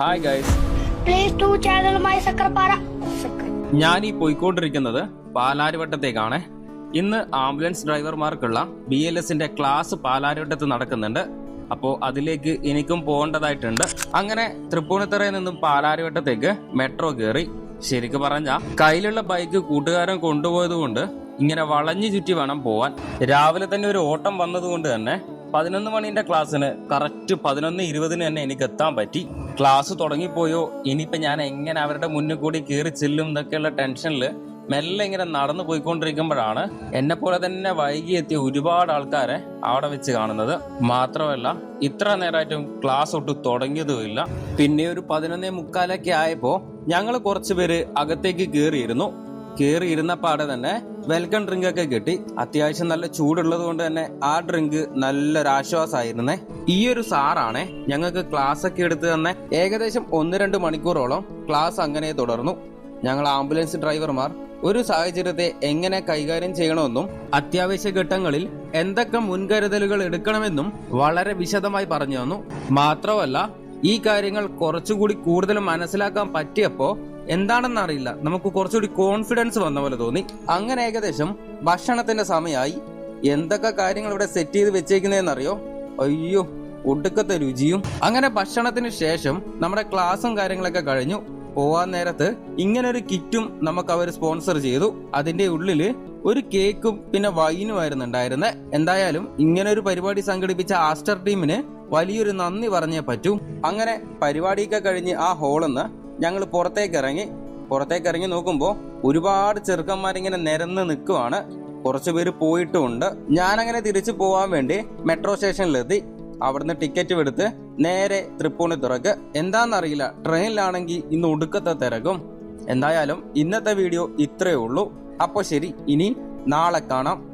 Hi guys please to ചാനലുമായി സക്കർപ്പാറ സക്കർ ഞാൻ ഈ പോയിക്കൊണ്ടിരിക്കുന്നത് പാലാരിവട്ടത്തേക്കാണ്. ഇന്ന് ആംബുലൻസ് ഡ്രൈവർമാർക്കുള്ള ബി എൽ എസിന്റെ ക്ലാസ് പാലാരിവട്ടത്ത് നടക്കുന്നുണ്ട്. അപ്പോൾ അതിലേക്ക് എനിക്കും പോകേണ്ടതായിട്ടുണ്ട്. അങ്ങനെ തൃപ്പൂണിത്തറയിൽ നിന്നും പാലാരിവട്ടത്തേക്ക് മെട്രോ കയറി ശരിക്ക് പറഞ്ഞ കയ്യിലുള്ള ബൈക്ക് കൂട്ടുകാരൻ കൊണ്ടുപോയത് കൊണ്ട് ഇങ്ങനെ വളഞ്ഞു ചുറ്റി വേണം പോവാൻ. രാവിലെ തന്നെ ഒരു ഓട്ടം വന്നതുകൊണ്ട് തന്നെ പതിനൊന്ന് മണിന്റെ ക്ലാസ്സിന് കറക്റ്റ് പതിനൊന്ന് ഇരുപതിന് തന്നെ എനിക്ക് എത്താൻ പറ്റി. ക്ലാസ് തുടങ്ങിപ്പോയോ? ഇനിയിപ്പോൾ ഞാൻ എങ്ങനെ അവരുടെ മുന്നിൽ കൂടി കയറി ചെല്ലും എന്നൊക്കെയുള്ള ടെൻഷനിൽ മെല്ലെ ഇങ്ങനെ നടന്നു പോയിക്കൊണ്ടിരിക്കുമ്പോഴാണ് എന്നെ പോലെ തന്നെ വൈകി എത്തിയ ഒരുപാട് ആൾക്കാരെ അവിടെ വെച്ച് കാണുന്നത്. മാത്രമല്ല ഇത്ര നേരമായിട്ടും ക്ലാസ് ഒട്ട് തുടങ്ങിയതുമില്ല പിന്നെ ഒരു പതിനൊന്നേ മുക്കാലൊക്കെ ആയപ്പോൾ ഞങ്ങൾ കുറച്ച് പേര് അകത്തേക്ക് കയറിയിരുന്നു കയറി ഇരുന്നപ്പാടെ തന്നെ വെൽക്കം ഡ്രിങ്ക് ഒക്കെ കിട്ടി. അത്യാവശ്യം നല്ല ചൂടുള്ളത് കൊണ്ട് തന്നെ ആ ഡ്രിങ്ക് നല്ലൊരു ആശ്വാസമായിരുന്നേ ഈ ഒരു സാറാണേ ഞങ്ങൾക്ക് ക്ലാസ് ഒക്കെ എടുത്ത് തന്നെ ഏകദേശം ഒന്ന് രണ്ട് മണിക്കൂറോളം ക്ലാസ് അങ്ങനെ തുടർന്നു. ഞങ്ങൾ ആംബുലൻസ് ഡ്രൈവർമാർ ഒരു സാഹചര്യത്തെ എങ്ങനെ കൈകാര്യം ചെയ്യണമെന്നും അത്യാവശ്യ ഘട്ടങ്ങളിൽ എന്തൊക്കെ മുൻകരുതലുകൾ എടുക്കണമെന്നും വളരെ വിശദമായി പറഞ്ഞു തന്നു. മാത്രമല്ല ഈ കാര്യങ്ങൾ കുറച്ചുകൂടി കൂടുതൽ മനസ്സിലാക്കാൻ പറ്റിയപ്പോ എന്താണെന്ന് അറിയില്ല. നമുക്ക് കുറച്ചുകൂടി കോൺഫിഡൻസ് വന്ന പോലെ തോന്നി. അങ്ങനെ ഏകദേശം ഭക്ഷണത്തിന്റെ സമയമായി എന്തൊക്കെ കാര്യങ്ങൾ ഇവിടെ സെറ്റ് ചെയ്ത് വെച്ചേക്കുന്നതെന്നറിയോ അയ്യോ ഒടുക്കത്തെ രുചിയും. അങ്ങനെ ഭക്ഷണത്തിന് ശേഷം നമ്മുടെ ക്ലാസ്സും കാര്യങ്ങളൊക്കെ കഴിഞ്ഞു. പോവാൻ നേരത്ത് ഇങ്ങനൊരു കിറ്റും നമുക്ക് അവർ സ്പോൺസർ ചെയ്തു. അതിന്റെ ഉള്ളിൽ ഒരു കേക്കും പിന്നെ വൈനുമായിരുന്നു ഉണ്ടായിരുന്നത് എന്തായാലും ഇങ്ങനെ ഒരു പരിപാടി സംഘടിപ്പിച്ച ആസ്റ്റർ ടീമിന് വലിയൊരു നന്ദി പറഞ്ഞേ പറ്റൂ. അങ്ങനെ പരിപാടിയൊക്കെ കഴിഞ്ഞ് ആ ഹോളിന്ന് ഞങ്ങൾ പുറത്തേക്ക് ഇറങ്ങി പുറത്തേക്ക് ഇറങ്ങി നോക്കുമ്പോൾ ഒരുപാട് ചെറുക്കന്മാരിങ്ങനെ നിരന്ന് നിൽക്കുവാണ്. കുറച്ചു പേര് പോയിട്ടുമുണ്ട്. ഞാനങ്ങനെ തിരിച്ചു പോകാൻ വേണ്ടി മെട്രോ സ്റ്റേഷനിലെത്തി. അവിടുന്ന് ടിക്കറ്റ് എടുത്ത് നേരെ തൃപ്പൂണിത്തുറക്ക്. എന്താണെന്നറിയില്ല ട്രെയിനിലാണെങ്കിൽ ഇന്ന് ഒടുക്കത്തെ തിരക്കും. എന്തായാലും ഇന്നത്തെ വീഡിയോ ഇത്രയേ ഉള്ളൂ. അപ്പോൾ ശരി ഇനി നാളെ കാണാം.